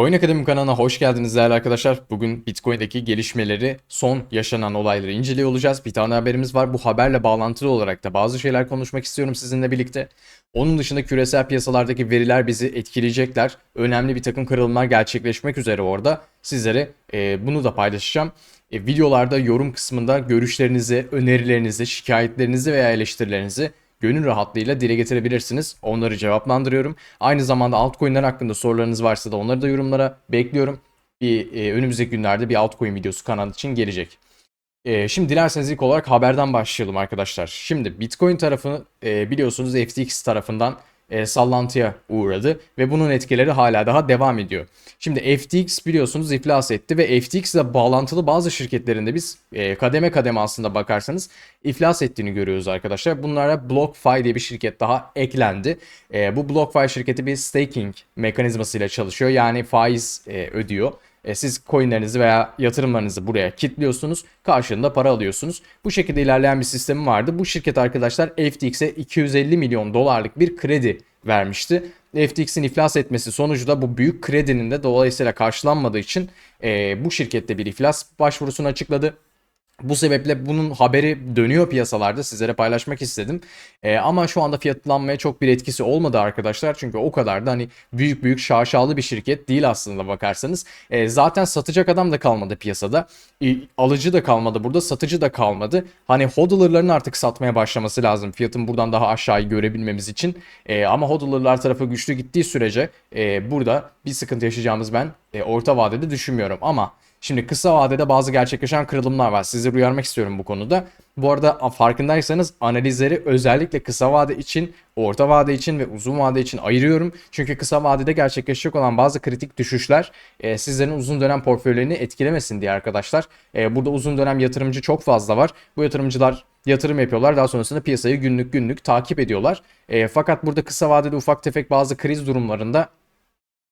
Coin Akademi kanalına hoş geldiniz değerli arkadaşlar. Bugün Bitcoin'deki gelişmeleri, son yaşanan olayları inceliyor olacağız. Bir tane haberimiz var. Bu haberle bağlantılı olarak da bazı şeyler konuşmak istiyorum sizinle birlikte. Onun dışında küresel piyasalardaki veriler bizi etkileyecekler. Önemli bir takım kırılımlar gerçekleşmek üzere orada. Sizlere e, bunu da paylaşacağım. E, videolarda yorum kısmında görüşlerinizi, önerilerinizi, şikayetlerinizi veya eleştirilerinizi gönül rahatlığıyla dile getirebilirsiniz. Onları cevaplandırıyorum. Aynı zamanda altcoin'ler hakkında sorularınız varsa da onları da yorumlara bekliyorum. Bir, e, önümüzdeki günlerde bir altcoin videosu kanal için gelecek. E, şimdi dilerseniz ilk olarak haberden başlayalım arkadaşlar. Şimdi Bitcoin tarafını e, biliyorsunuz FTX tarafından e, sallantıya uğradı ve bunun etkileri hala daha devam ediyor. Şimdi FTX biliyorsunuz iflas etti ve FTX ile bağlantılı bazı şirketlerinde biz e, kademe kademe aslında bakarsanız iflas ettiğini görüyoruz arkadaşlar. Bunlara BlockFi diye bir şirket daha eklendi. E, bu BlockFi şirketi bir staking mekanizmasıyla çalışıyor. Yani faiz e, ödüyor. E, siz coinlerinizi veya yatırımlarınızı buraya kilitliyorsunuz. Karşılığında para alıyorsunuz. Bu şekilde ilerleyen bir sistemi vardı. Bu şirket arkadaşlar FTX'e 250 milyon dolarlık bir kredi vermişti. FTX'in iflas etmesi sonucu da bu büyük kredinin de dolayısıyla karşılanmadığı için e, bu şirkette bir iflas başvurusunu açıkladı. Bu sebeple bunun haberi dönüyor piyasalarda sizlere paylaşmak istedim. Ee, ama şu anda fiyatlanmaya çok bir etkisi olmadı arkadaşlar. Çünkü o kadar da hani büyük büyük şaşalı bir şirket değil aslında bakarsanız. Ee, zaten satacak adam da kalmadı piyasada. Ee, alıcı da kalmadı burada satıcı da kalmadı. Hani hodler'ların artık satmaya başlaması lazım. Fiyatın buradan daha aşağıyı görebilmemiz için. Ee, ama hodler'lar tarafı güçlü gittiği sürece e, burada bir sıkıntı yaşayacağımız ben e, orta vadede düşünmüyorum. Ama Şimdi kısa vadede bazı gerçekleşen kırılımlar var. Sizi uyarmak istiyorum bu konuda. Bu arada farkındaysanız analizleri özellikle kısa vade için, orta vade için ve uzun vade için ayırıyorum. Çünkü kısa vadede gerçekleşecek olan bazı kritik düşüşler e, sizlerin uzun dönem portföylerini etkilemesin diye arkadaşlar. E, burada uzun dönem yatırımcı çok fazla var. Bu yatırımcılar yatırım yapıyorlar. Daha sonrasında piyasayı günlük günlük takip ediyorlar. E, fakat burada kısa vadede ufak tefek bazı kriz durumlarında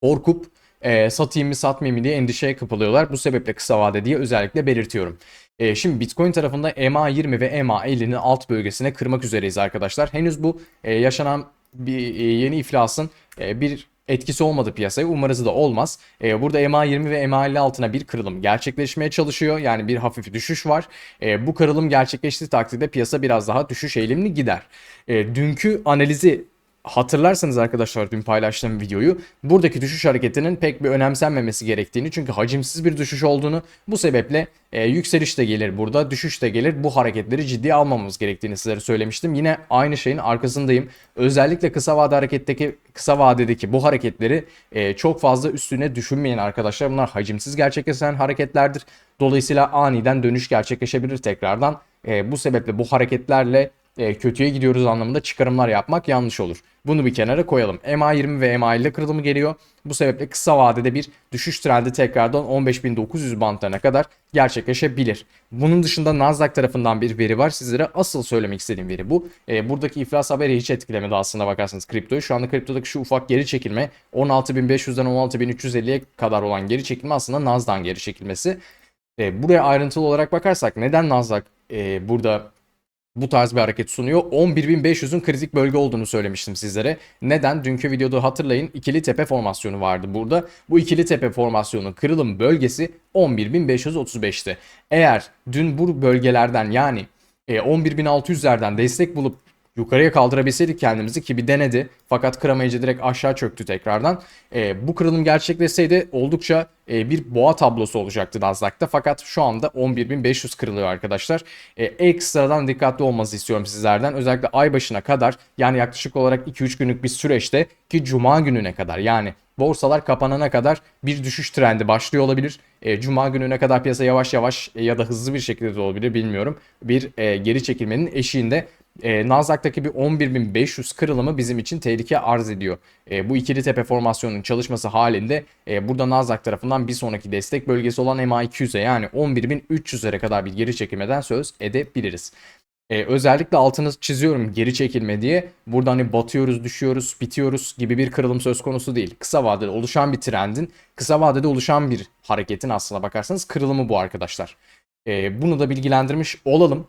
korkup e, satayım mı satmayayım mı diye endişeye kapılıyorlar. Bu sebeple kısa vade diye özellikle belirtiyorum. E, şimdi Bitcoin tarafında EMA20 ve EMA50'nin alt bölgesine kırmak üzereyiz arkadaşlar. Henüz bu e, yaşanan bir e, yeni iflasın e, bir etkisi olmadı piyasaya. Umarız da olmaz. E, burada EMA20 ve EMA50 altına bir kırılım gerçekleşmeye çalışıyor. Yani bir hafif düşüş var. E, bu kırılım gerçekleştiği takdirde piyasa biraz daha düşüş eğilimli gider. E, dünkü analizi hatırlarsanız arkadaşlar dün paylaştığım videoyu buradaki düşüş hareketinin pek bir önemsenmemesi gerektiğini çünkü hacimsiz bir düşüş olduğunu bu sebeple e, yükseliş de gelir burada düşüş de gelir bu hareketleri ciddiye almamamız gerektiğini sizlere söylemiştim. Yine aynı şeyin arkasındayım. Özellikle kısa vade hareketteki kısa vadedeki bu hareketleri e, çok fazla üstüne düşünmeyin arkadaşlar. Bunlar hacimsiz gerçekleşen hareketlerdir. Dolayısıyla aniden dönüş gerçekleşebilir tekrardan. E, bu sebeple bu hareketlerle e, kötüye gidiyoruz anlamında çıkarımlar yapmak yanlış olur. Bunu bir kenara koyalım. MA20 ve MA50 kırılımı geliyor. Bu sebeple kısa vadede bir düşüş trendi tekrardan 15.900 bantlarına kadar gerçekleşebilir. Bunun dışında Nasdaq tarafından bir veri var. Sizlere asıl söylemek istediğim veri bu. E, buradaki iflas haberi hiç etkilemedi aslında bakarsanız kriptoyu. Şu anda kriptodaki şu ufak geri çekilme 16.500'den 16.350'ye kadar olan geri çekilme aslında Nasdaq'ın geri çekilmesi. E, buraya ayrıntılı olarak bakarsak neden Nasdaq e, burada bu tarz bir hareket sunuyor. 11.500'ün kritik bölge olduğunu söylemiştim sizlere. Neden? Dünkü videoda hatırlayın ikili tepe formasyonu vardı burada. Bu ikili tepe formasyonun kırılım bölgesi 11.535'ti. Eğer dün bu bölgelerden yani 11.600'lerden e, destek bulup yukarıya kaldırabilseydik kendimizi ki bir denedi. Fakat kıramayınca direkt aşağı çöktü tekrardan. E, bu kırılım gerçekleşseydi oldukça e, bir boğa tablosu olacaktı Nasdaq'ta. Fakat şu anda 11.500 kırılıyor arkadaşlar. E, ekstradan dikkatli olmanızı istiyorum sizlerden. Özellikle ay başına kadar yani yaklaşık olarak 2-3 günlük bir süreçte ki cuma gününe kadar yani borsalar kapanana kadar bir düşüş trendi başlıyor olabilir. E, Cuma gününe kadar piyasa yavaş yavaş e, ya da hızlı bir şekilde de olabilir bilmiyorum. Bir e, geri çekilmenin eşiğinde e, Nasdaq'taki bir 11.500 kırılımı bizim için tehlike arz ediyor. E, bu ikili tepe formasyonunun çalışması halinde e, burada Nasdaq tarafından bir sonraki destek bölgesi olan MA200'e yani 11.300'lere kadar bir geri çekilmeden söz edebiliriz. Ee, özellikle altını çiziyorum geri çekilme diye. Burada hani batıyoruz, düşüyoruz, bitiyoruz gibi bir kırılım söz konusu değil. Kısa vadede oluşan bir trendin, kısa vadede oluşan bir hareketin aslına bakarsanız kırılımı bu arkadaşlar. Ee, bunu da bilgilendirmiş olalım.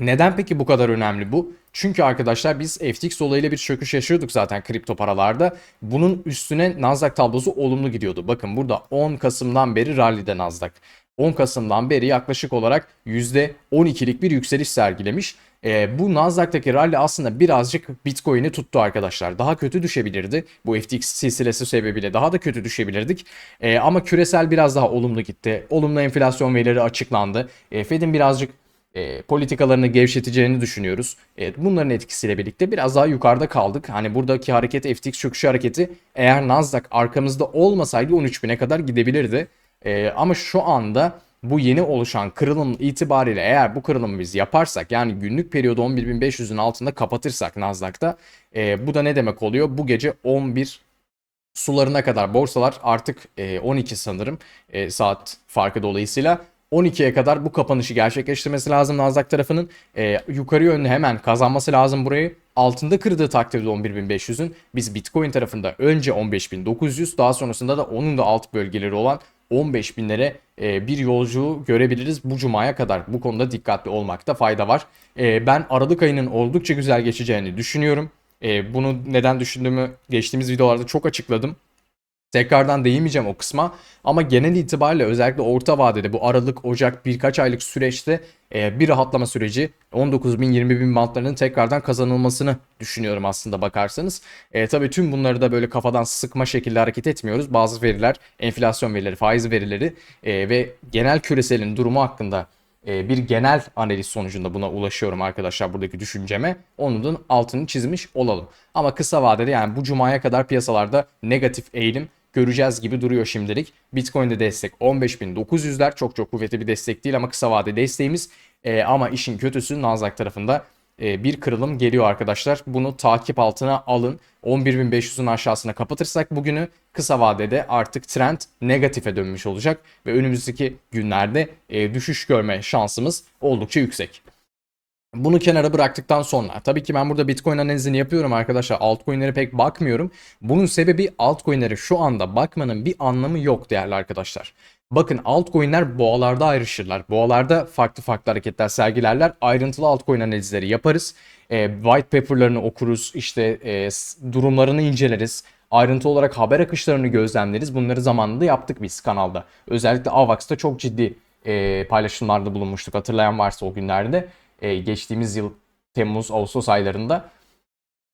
Neden peki bu kadar önemli bu? Çünkü arkadaşlar biz FTX olayıyla bir çöküş yaşıyorduk zaten kripto paralarda. Bunun üstüne Nasdaq tablosu olumlu gidiyordu. Bakın burada 10 Kasım'dan beri rally'de Nasdaq. 10 Kasım'dan beri yaklaşık olarak %12'lik bir yükseliş sergilemiş. E, bu Nasdaq'taki rally aslında birazcık Bitcoin'i tuttu arkadaşlar. Daha kötü düşebilirdi. Bu FTX silsilesi sebebiyle daha da kötü düşebilirdik. E, ama küresel biraz daha olumlu gitti. Olumlu enflasyon verileri açıklandı. E, Fed'in birazcık e, politikalarını gevşeteceğini düşünüyoruz. E, bunların etkisiyle birlikte biraz daha yukarıda kaldık. Hani buradaki hareket FTX çöküşü hareketi eğer Nasdaq arkamızda olmasaydı 13.000'e kadar gidebilirdi. E, ama şu anda bu yeni oluşan kırılım itibariyle eğer bu kırılımı biz yaparsak yani günlük periyodu 11.500'ün altında kapatırsak Nasdaq'ta e, bu da ne demek oluyor? Bu gece 11 sularına kadar borsalar artık e, 12 sanırım e, saat farkı dolayısıyla 12'ye kadar bu kapanışı gerçekleştirmesi lazım Nasdaq tarafının. E, yukarı yönlü hemen kazanması lazım burayı. Altında kırdığı takdirde 11.500'ün biz Bitcoin tarafında önce 15.900 daha sonrasında da onun da alt bölgeleri olan 15 binlere e, bir yolculuğu görebiliriz bu cumaya kadar. Bu konuda dikkatli olmakta fayda var. E, ben Aralık ayının oldukça güzel geçeceğini düşünüyorum. E, bunu neden düşündüğümü geçtiğimiz videolarda çok açıkladım. Tekrardan değinmeyeceğim o kısma ama genel itibariyle özellikle orta vadede bu Aralık, Ocak birkaç aylık süreçte e, bir rahatlama süreci 19 bin 20 bin bantlarının tekrardan kazanılmasını düşünüyorum aslında bakarsanız. E, tabii tüm bunları da böyle kafadan sıkma şekilde hareket etmiyoruz. Bazı veriler, enflasyon verileri, faiz verileri e, ve genel küreselin durumu hakkında bir genel analiz sonucunda buna ulaşıyorum arkadaşlar buradaki düşünceme. Onun altını çizmiş olalım. Ama kısa vadede yani bu cumaya kadar piyasalarda negatif eğilim göreceğiz gibi duruyor şimdilik. Bitcoin'de destek 15.900'ler çok çok kuvvetli bir destek değil ama kısa vade desteğimiz. E, ama işin kötüsü Nasdaq tarafında e, bir kırılım geliyor arkadaşlar. Bunu takip altına alın. 11.500'ün aşağısına kapatırsak bugünü kısa vadede artık trend negatife dönmüş olacak ve önümüzdeki günlerde e, düşüş görme şansımız oldukça yüksek. Bunu kenara bıraktıktan sonra tabii ki ben burada Bitcoin analizini yapıyorum arkadaşlar. Altcoin'lere pek bakmıyorum. Bunun sebebi altcoin'lere şu anda bakmanın bir anlamı yok değerli arkadaşlar. Bakın altcoin'ler boğalarda ayrışırlar. Boğalarda farklı farklı hareketler sergilerler. Ayrıntılı altcoin analizleri yaparız. E, white paper'larını okuruz. İşte e, durumlarını inceleriz. Ayrıntı olarak haber akışlarını gözlemleriz. Bunları zamanında yaptık biz kanalda. Özellikle AVAX'ta çok ciddi e, paylaşımlarda bulunmuştuk. Hatırlayan varsa o günlerde e, geçtiğimiz yıl Temmuz Ağustos aylarında.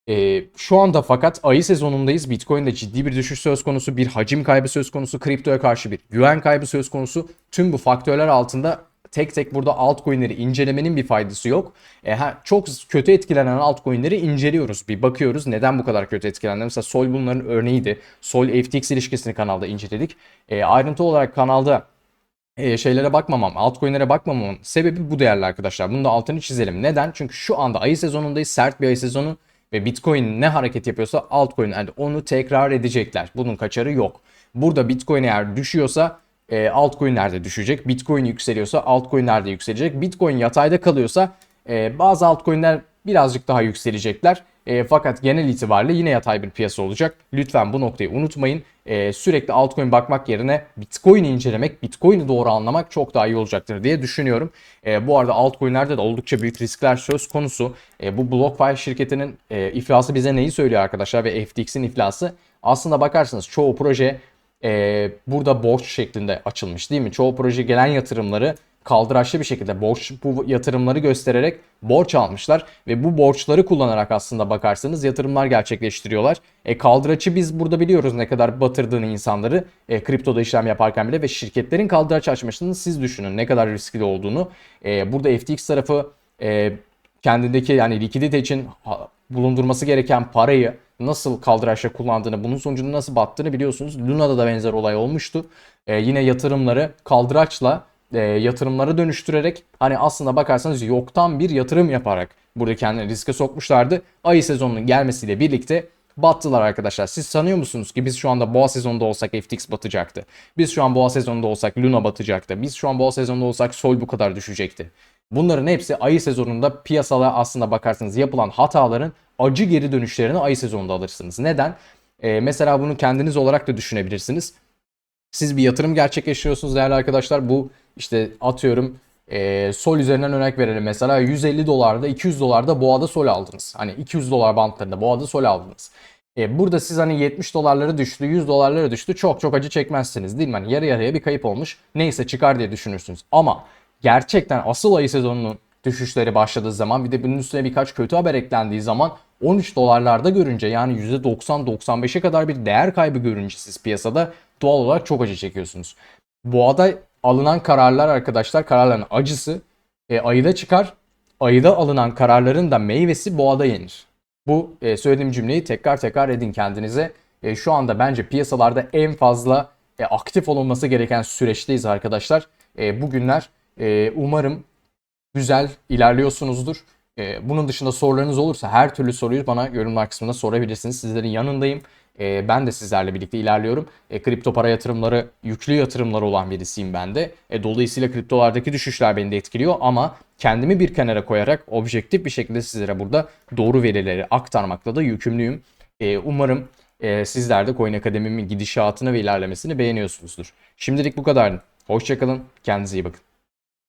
E, şu anda fakat ayı sezonundayız. Bitcoin'de ciddi bir düşüş söz konusu, bir hacim kaybı söz konusu, kriptoya karşı bir güven kaybı söz konusu. Tüm bu faktörler altında tek tek burada altcoin'leri incelemenin bir faydası yok. E, ha, çok kötü etkilenen altcoin'leri inceliyoruz. Bir bakıyoruz neden bu kadar kötü etkilendi. Mesela Sol bunların örneğiydi. Sol FTX ilişkisini kanalda inceledik. E, ayrıntı olarak kanalda e, şeylere bakmamam, altcoin'lere bakmamamın sebebi bu değerli arkadaşlar. Bunu da altını çizelim. Neden? Çünkü şu anda ayı sezonundayız. Sert bir ayı sezonu ve Bitcoin ne hareket yapıyorsa altcoin yani onu tekrar edecekler. Bunun kaçarı yok. Burada Bitcoin eğer düşüyorsa e, altcoin'ler de düşecek. Bitcoin yükseliyorsa altcoin'ler de yükselecek. Bitcoin yatayda kalıyorsa e, bazı altcoin'ler birazcık daha yükselecekler. E, fakat genel itibariyle yine yatay bir piyasa olacak. Lütfen bu noktayı unutmayın. E, sürekli altcoin bakmak yerine Bitcoin'i incelemek, Bitcoin'i doğru anlamak çok daha iyi olacaktır diye düşünüyorum. E, bu arada altcoin'lerde de oldukça büyük riskler söz konusu. E, bu BlockFi şirketinin e, iflası bize neyi söylüyor arkadaşlar ve FTX'in iflası? Aslında bakarsanız çoğu proje e, burada borç şeklinde açılmış değil mi? Çoğu proje gelen yatırımları kaldıraçlı bir şekilde borç bu yatırımları göstererek borç almışlar ve bu borçları kullanarak aslında bakarsanız yatırımlar gerçekleştiriyorlar. E kaldıraçı biz burada biliyoruz ne kadar batırdığını insanları e, kriptoda işlem yaparken bile ve şirketlerin kaldıraç açmasını siz düşünün ne kadar riskli olduğunu. E, burada FTX tarafı e, kendindeki yani likidite için bulundurması gereken parayı nasıl kaldıraçla kullandığını, bunun sonucunda nasıl battığını biliyorsunuz. Luna'da da benzer olay olmuştu. E, yine yatırımları kaldıraçla e, yatırımlara dönüştürerek hani aslında bakarsanız yoktan bir yatırım yaparak burada kendini riske sokmuşlardı. Ayı sezonunun gelmesiyle birlikte battılar arkadaşlar. Siz sanıyor musunuz ki biz şu anda boğa sezonunda olsak FTX batacaktı? Biz şu an boğa sezonunda olsak Luna batacaktı. Biz şu an boğa sezonunda olsak Sol bu kadar düşecekti. Bunların hepsi ayı sezonunda piyasada aslında bakarsanız yapılan hataların acı geri dönüşlerini ayı sezonunda alırsınız. Neden? Ee, mesela bunu kendiniz olarak da düşünebilirsiniz. Siz bir yatırım gerçekleştiriyorsunuz değerli arkadaşlar. Bu işte atıyorum e, sol üzerinden örnek verelim mesela 150 dolarda 200 dolarda boğada sol aldınız. Hani 200 dolar bantlarında boğada sol aldınız. E, burada siz hani 70 dolarları düştü 100 dolarlara düştü çok çok acı çekmezsiniz değil mi? Hani yarı yarıya bir kayıp olmuş neyse çıkar diye düşünürsünüz. Ama gerçekten asıl ayı sezonunun düşüşleri başladığı zaman bir de bunun üstüne birkaç kötü haber eklendiği zaman 13 dolarlarda görünce yani %90-95'e kadar bir değer kaybı görünce siz piyasada doğal olarak çok acı çekiyorsunuz. Boğada alınan kararlar arkadaşlar kararların acısı e, ayıda çıkar. Ayıda alınan kararların da meyvesi boğada yenir. Bu e, söylediğim cümleyi tekrar tekrar edin kendinize. E, şu anda bence piyasalarda en fazla e, aktif olunması gereken süreçteyiz arkadaşlar. E, bugünler e, umarım güzel ilerliyorsunuzdur. E, bunun dışında sorularınız olursa her türlü soruyu bana yorumlar kısmında sorabilirsiniz. Sizlerin yanındayım. E, ben de sizlerle birlikte ilerliyorum. Kripto para yatırımları, yüklü yatırımları olan birisiyim ben de. E, dolayısıyla kriptolardaki düşüşler beni de etkiliyor ama kendimi bir kenara koyarak objektif bir şekilde sizlere burada doğru verileri aktarmakla da yükümlüyüm. Umarım e, sizler de Coin Akademi'min gidişatını ve ilerlemesini beğeniyorsunuzdur. Şimdilik bu kadar. Hoşçakalın. Kendinize iyi bakın.